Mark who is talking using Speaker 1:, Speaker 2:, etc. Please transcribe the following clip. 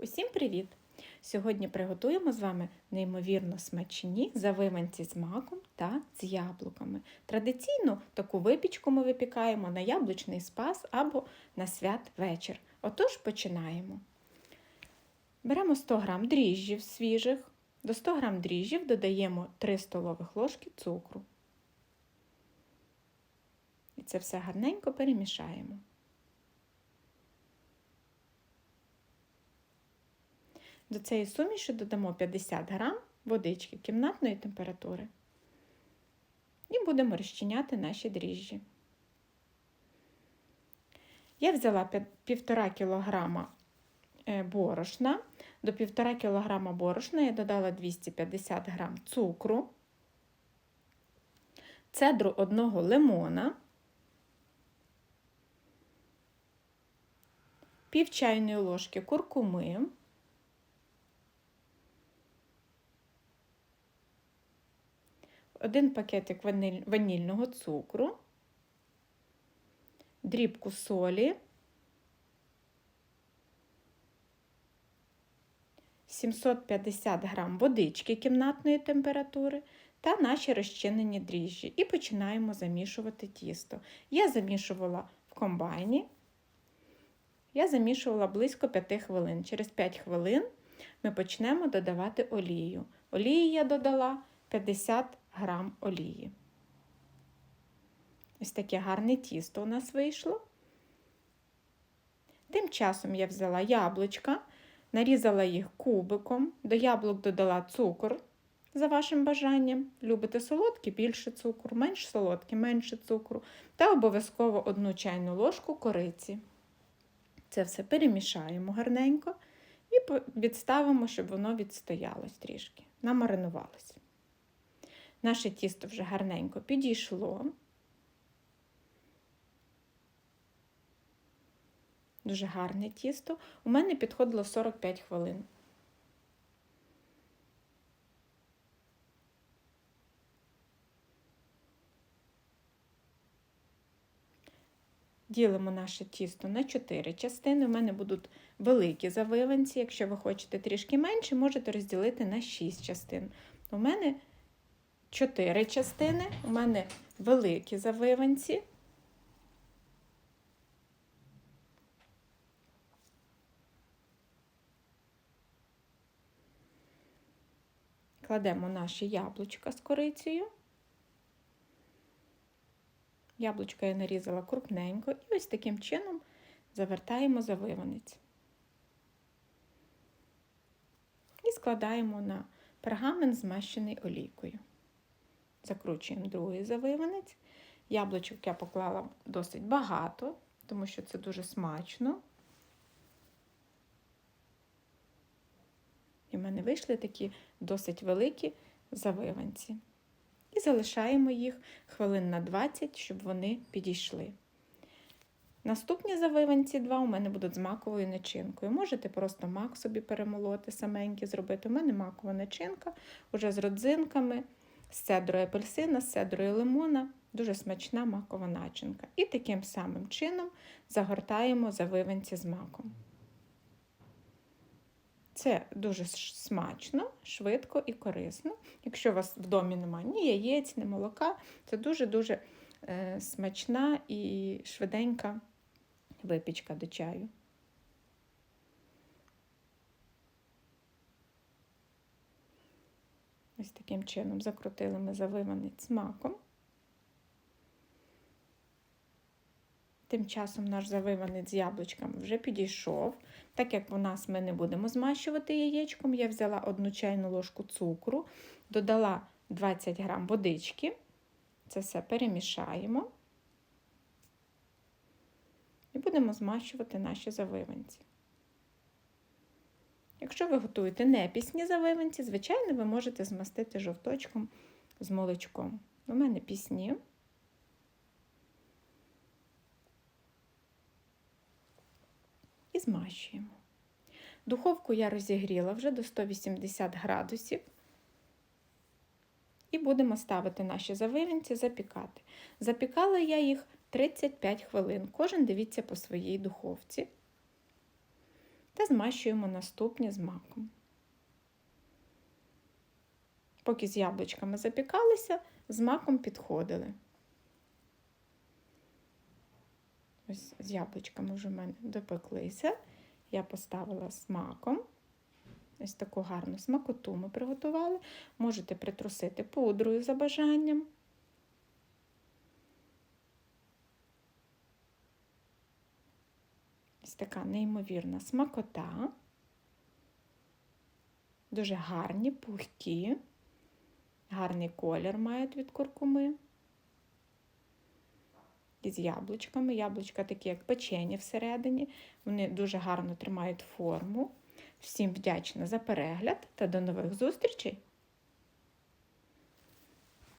Speaker 1: Усім привіт! Сьогодні приготуємо з вами неймовірно смачні завиванці з маком та з яблуками. Традиційно таку випічку ми випікаємо на яблучний спас або на святвечір. Отож починаємо. Беремо 100 г дріжджів свіжих. До 100 г дріжджів додаємо 3 столових ложки цукру. І це все гарненько перемішаємо. До цієї суміші додамо 50 грам водички кімнатної температури і будемо розчиняти наші дріжджі. Я взяла 1,5 кг борошна. До 1,5 кг борошна я додала 250 г цукру, цедру одного лимона, пів чайної ложки куркуми, один пакетик ванільного цукру, дрібку солі, 750 грам водички кімнатної температури та наші розчинені дріжджі. І починаємо замішувати тісто. Я замішувала в комбайні, я замішувала близько 5 хвилин. Через 5 хвилин ми почнемо додавати олію. Олії я додала 50 грам олії. Ось таке гарне тісто у нас вийшло. Тим часом я взяла яблучка, нарізала їх кубиком, до яблук додала цукор за вашим бажанням. Любите солодкі більше цукру, менш солодкі, менше цукру. Та обов'язково одну чайну ложку кориці. Це все перемішаємо гарненько і відставимо, щоб воно відстоялось трішки, намаринувалось. Наше тісто вже гарненько підійшло. Дуже гарне тісто. У мене підходило 45 хвилин. Ділимо наше тісто на 4 частини. У мене будуть великі завиванці. Якщо ви хочете трішки менше, можете розділити на 6 частин. У мене 4 частини, у мене великі завиванці. Кладемо наші яблучка з корицею. Яблучко я нарізала крупненько і ось таким чином завертаємо завиванець. І складаємо на пергамент, змащений олійкою. Закручуємо другий завиванець. Яблучок я поклала досить багато, тому що це дуже смачно. І в мене вийшли такі досить великі завиванці. І залишаємо їх хвилин на 20, щоб вони підійшли. Наступні завиванці два у мене будуть з маковою начинкою. Можете просто мак собі перемолоти, саменький зробити. У мене макова начинка вже з родзинками, з цедрою апельсина, з цедрою лимона. Дуже смачна макова начинка. І таким самим чином загортаємо завиванці з маком. Це дуже смачно, швидко і корисно. Якщо у вас в домі немає ні яєць, ні молока, це дуже-дуже е, смачна і швиденька випічка до чаю. Ось таким чином закрутили ми завиванець маком. Тим часом наш завиванець з яблучками вже підійшов. Так як у нас ми не будемо змащувати яєчком, я взяла одну чайну ложку цукру, додала 20 грам водички. Це все перемішаємо і будемо змащувати наші завиванці. Якщо ви готуєте непісні завиванці, звичайно, ви можете змастити жовточком з молочком. У мене пісні. І змащуємо. Духовку я розігріла вже до 180 градусів. І будемо ставити наші завивинці запікати. Запікала я їх 35 хвилин. Кожен дивіться по своїй духовці. Та змащуємо наступні з маком. Поки з яблучками запікалися, з маком підходили. Ось з яблучками вже в мене допеклися. Я поставила з маком. Ось таку гарну смакоту ми приготували. Можете притрусити пудрою за бажанням. Така неймовірна смакота. Дуже гарні, пухкі, гарний колір мають від куркуми. Із яблучками. Яблучка такі, як печені всередині. Вони дуже гарно тримають форму. Всім вдячна за перегляд та до нових зустрічей!